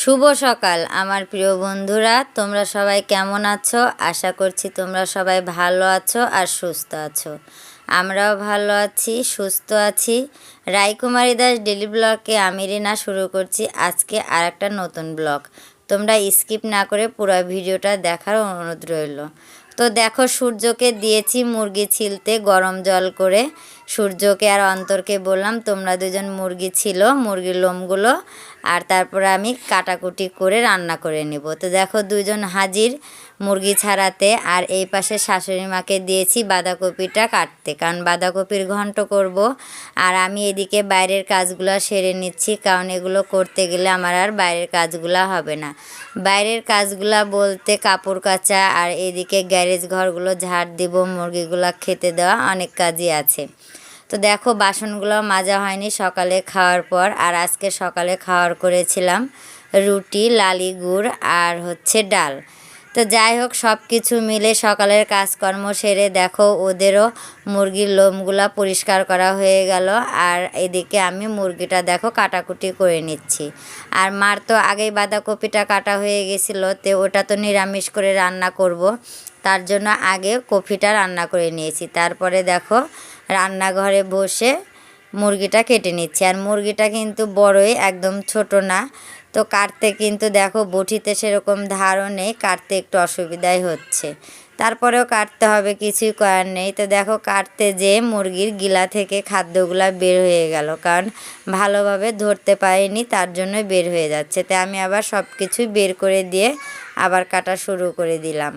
শুভ সকাল, আমার প্রিয় বন্ধুরা। তোমরা সবাই কেমন আছো? আশা করছি তোমরা সবাই ভালো আছো আর সুস্থ আছো। আমরাও ভালো আছি, সুস্থ আছি। রায়কুমারী দাস ডেলি ব্লগকে আমি রিনা শুরু করছি আজকে আর একটা নতুন ব্লগ। তোমরা স্কিপ না করে পুরো ভিডিওটা দেখার অনুরোধ রইল। তো দেখো, সূর্যকে দিয়েছি মুরগি ছিলতে গরম জল করে। সূর্যকে আর অন্তরকে বললাম, তোমরা দুজন মুরগি ছিল, মুরগির লোমগুলো, আর তারপরে আমি কাটাকুটি করে রান্না করে নেব। তো দেখো দুজন হাজির মুরগি ছাড়াতে আর এই পাশে শাশুড়ি মাকে দিয়েছি বাঁধাকপিটা কাটতে। কারণ বাঁধাকপির ঘন্ট করব আর আমি এদিকে বাইরের কাজগুলো সেরে নিচ্ছি, কারণ এগুলো করতে গেলে আমার আর বাইরের কাজগুলো হবে না। বাইরের কাজগুলা বলতে কাপড় কাচা আর এদিকে গ্যারেজ ঘরগুলো ঝাড় দিব, মুরগিগুলো খেতে দেওয়া অনেক কাজই আছে। তো দেখো বাসনগুলো মাজা হয়নি সকালে খাওয়ার পর, আর আজকে সকালে খাওয়ার করেছিলাম রুটি, লালি গুড় আর হচ্ছে ডাল। তো যাই হোক সব কিছু মিলে সকালের কাজকর্ম সেরে দেখো ওদেরও মুরগির লোমগুলা পরিষ্কার করা হয়ে গেল। আর এদিকে আমি মুরগিটা দেখো কাটাকুটি করে নিচ্ছি। আর মার তো আগেই বাঁধাকপিটা কাটা হয়ে গেছিল, তো ওটা তো নিরামিষ করে রান্না করব। তার জন্য আগে কফিটা রান্না করে নিয়েছি। তারপরে দেখো রান্নাঘরে বসে মুরগিটা কেটে নিচ্ছি। আর মুরগিটা কিন্তু বড়ই, একদম ছোট না। তো কাটতে কিন্তু দেখো বটিতে সেরকম ধারও নেই, কাটতে একটু অসুবিধাই হচ্ছে। তারপরেও কাটতে হবে, কিছুই করার নেই। তো দেখো কাটতে যে মুরগির গিলা থেকে খাদ্যগুলা বের হয়ে গেল, কারণ ভালোভাবে ধরতে পারিনি, তার জন্য বের হয়ে যাচ্ছে। তাই আমি আবার সব কিছুই বের করে দিয়ে আবার কাটা শুরু করে দিলাম।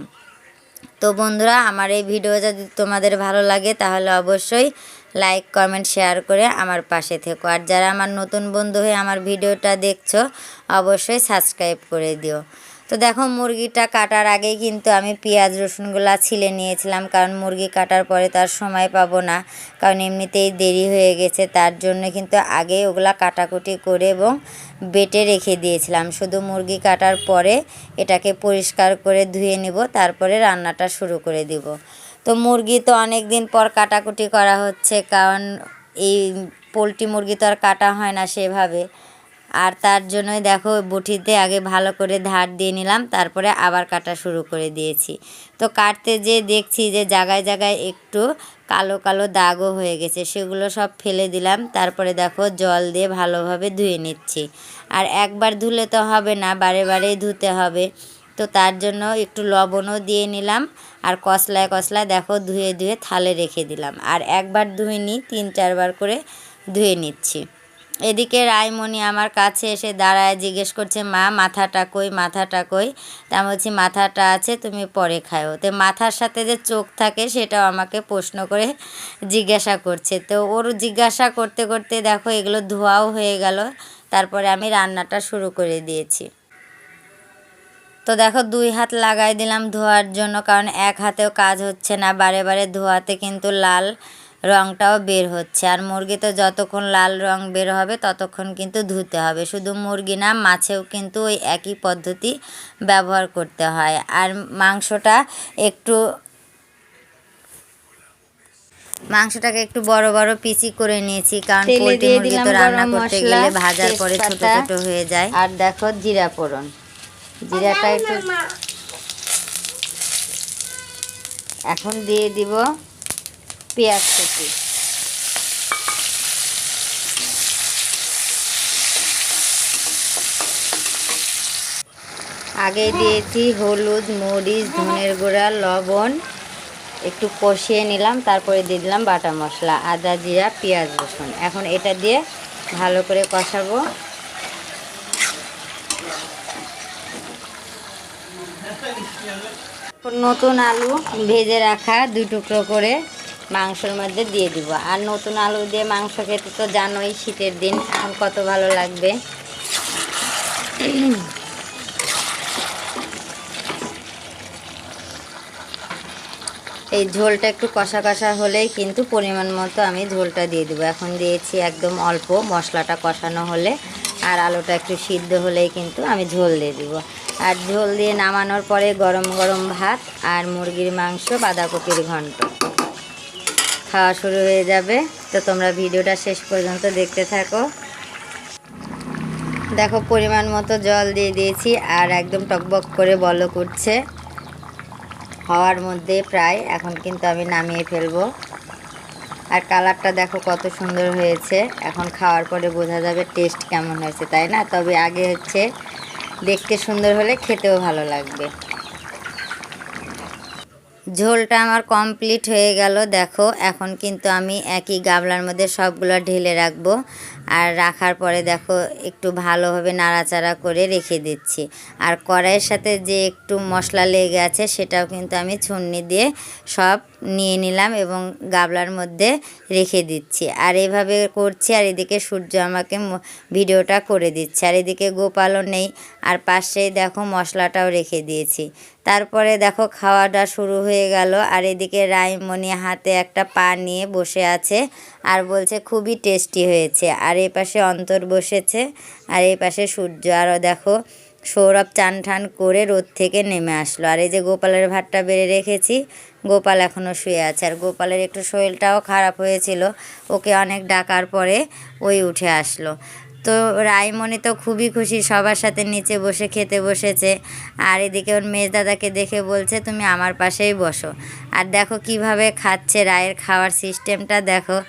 তো বন্ধুরা, আমার এই ভিডিও যদি তোমাদের ভালো লাগে, তাহলে অবশ্যই লাইক, কমেন্ট, শেয়ার করে আমার পাশে থেকো। আর যারা আমার নতুন বন্ধু হয়ে আমার ভিডিওটা দেখছ, অবশ্যই সাবস্ক্রাইব করে দিও। তো দেখো, মুরগিটা কাটার আগেই কিন্তু আমি পেঁয়াজ, রসুনগুলা ছিলে নিয়েছিলাম, কারণ মুরগি কাটার পরে তার সময় পাবো না, কারণ এমনিতেই দেরি হয়ে গেছে, তার জন্য কিন্তু আগেই ওগুলা কাটাকুটি করে এবং বেটে রেখে দিয়েছিলাম। শুধু মুরগি কাটার পরে এটাকে পরিষ্কার করে ধুয়ে নিব, তারপরে রান্নাটা শুরু করে দিব। তো মুরগি তো অনেক দিন পর কাটাকুটি করা হচ্ছে, কারণ এই পোলট্রি মুরগি তো আর কাটা হয় না সেভাবে। আর তার জন্যই দেখো বটিতে আগে ভালো করে ধার দিয়ে নিলাম, তারপরে আবার কাটা শুরু করে দিয়েছি। তো কাটতে যে দেখছি যে জায়গায় জায়গায় একটু কালো কালো দাগও হয়ে গেছে, সেগুলো সব ফেলে দিলাম, তারপরে দেখো জল দিয়ে ভালোভাবে ধুয়ে নিচ্ছি। আর একবার ধুলে তো হবে না, বারে বারেই ধুতে হবে। তো তার জন্য একটু লবণও দিয়ে নিলাম আর কসলায় কসলায় দেখো ধুয়ে ধুয়ে থালে রেখে দিলাম। আর একবার ধুয়ে নিই, তিন চারবার করে ধুয়ে নিচ্ছি। এদিকে রায়মণি আমার কাছে এসে দাঁড়ায়, জিজ্ঞেস করছে, মা, মাথাটা কই মাথাটা কই? তা আমি বলছি, মাথাটা আছে, তুমি পরে খাও। তো মাথার সাথে যে চোখ থাকে সেটাও আমাকে প্রশ্ন করে জিজ্ঞাসা করছে। তো ওর জিজ্ঞাসা করতে করতে দেখো এগুলো ধোয়াও হয়ে গেল। তারপরে আমি রান্নাটা শুরু করে দিয়েছি। তো দেখো দুই হাত লাগাই দিলাম ধোয়ার জন্য কারণ এক হাতেও কাজ হচ্ছে না বারে বারে ধোয়াতে কিন্তু লাল রঙটাও বের হচ্ছে। আর মুরগি তো যতক্ষণ লাল রং বের হবে ততক্ষণ কিন্তু ধুতে হবে। শুধু মুরগি না মাছেও কিন্তু ওই একই পদ্ধতি ব্যবহার করতে হয়। আর মাংসটা একটু মাংসটাকে একটু বড় বড় পিচি করে নিয়েছি কারণ পোলট্রি মুরগি তো রান্না করতে গেলে ভাজার পরে ছোট ছোট হয়ে যায়। আর দেখো জিরা ফোড়ন। জিরাটা একটু এখন দিয়ে দিব পেঁয়াজ কুচি। আগে দিয়েছি হলুদ মরিচ ধনের গুঁড়া লবণ। একটু কষিয়ে নিলাম তারপরে দিয়ে দিলাম বাটা মশলা আদা জিরা পেঁয়াজ রসুন। এখন এটা দিয়ে ভালো করে কষাবো। নতুন আলু ভেজে রাখা দুই টুকরো করে মাংসের মধ্যে দিয়ে দিব। আর নতুন আলু দিয়ে মাংস খেতে তো জানোই শীতের দিন এখন কত ভালো লাগবে। এই ঝোলটা একটু কষা কষা হলেই কিন্তু পরিমাণ মতো আমি ঝোলটা দিয়ে দেবো। এখন দিয়েছি একদম অল্প, মশলাটা কষানো হলে। আর আলুটা একটু সিদ্ধ হলেই কিন্তু আমি ঝোল দিয়ে দিব। আর ঝোল দিয়ে নামানোর পরে গরম গরম ভাত আর মুরগির মাংস, বাঁধাকপির ঘন্ট। খাওয়া শুরু হয়ে যাবে। তো তোমরা ভিডিওটা শেষ পর্যন্ত দেখতে থাকো। দেখো, পরিমাণ মতো জল দিয়ে দিয়েছি আর একদম টকবক করে বলো করছে হওয়ার মধ্যে প্রায়, এখন কিন্তু আমি নামিয়ে ফেলব। আর কালারটা দেখো কত সুন্দর হয়েছে। এখন খাওয়ার পরে বোঝা যাবে টেস্ট কেমন হয়েছে, তাই না? তবে আগে হচ্ছে দেখতে সুন্দর হলে খেতেও ভালো লাগবে। ঝোলটা আমার কমপ্লিট হয়ে গেল, দেখো। এখন কিন্তু আমি একই গামলার মধ্যে সবগুলো ঢেলে রাখব। আর রাখার পরে দেখো, একটু ভালোভাবে নাড়াচাড়া করে রেখে দিচ্ছি। আর কড়াইয়ের সাথে যে একটু মশলা লেগে আছে, সেটাও কিন্তু আমি ছুন্নি দিয়ে সব নিয়ে নিলাম এবং গাবলার মধ্যে রেখে দিচ্ছি। আর এভাবে করছি, আর এদিকে সূর্য আমাকে ভিডিওটা করে দিচ্ছে। আর এদিকে গোপালও নেই। আর পাশেই দেখো মশলাটাও রেখে দিয়েছি। তারপরে দেখো খাওয়াটা শুরু হয়ে গেল। আর এদিকে রাইমণি হাতে একটা পা নিয়ে বসে আছে আর বলছে, খুবই টেস্টি হয়েছে। আর এই পাশে অন্তর বসেছে। আর এই পাশে সূর্য। আরও দেখো সৌরভ চান ঠান করে রোদ থেকে নেমে আসলো। আর এই যে গোপালের ভাতটা বেড়ে রেখেছি, গোপাল এখনও শুয়ে আছে। আর গোপালের একটু শরীরটাও খারাপ হয়েছিল, ওকে অনেক ডাকার পরে ওই উঠে আসলো। তো রায়মণি তো খুবই খুশি, সবার সাথে নিচে বসে, খেতে বসেছে। আর এদিকে ওর মেজ দাদাকে দেখে বলছে, তুমি আমার পাশেই বসো। আর দেখো কীভাবে খাচ্ছে, রায়ের খাওয়ার সিস্টেমটা দেখো।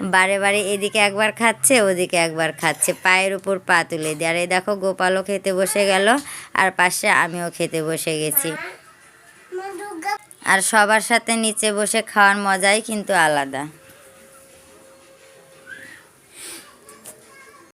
বারে বারে এদিকে একবার খাচ্ছে, ওদিকে একবার খাচ্ছে। পায়ের উপর পা তুলে দিয়ে। আর এই দেখো, গোপালও খেতে বসে গেল, আর পাশে আমিও খেতে বসে গেছি। আর সবার সাথে নিচে বসে খাওয়ার মজাই কিন্তু আলাদা।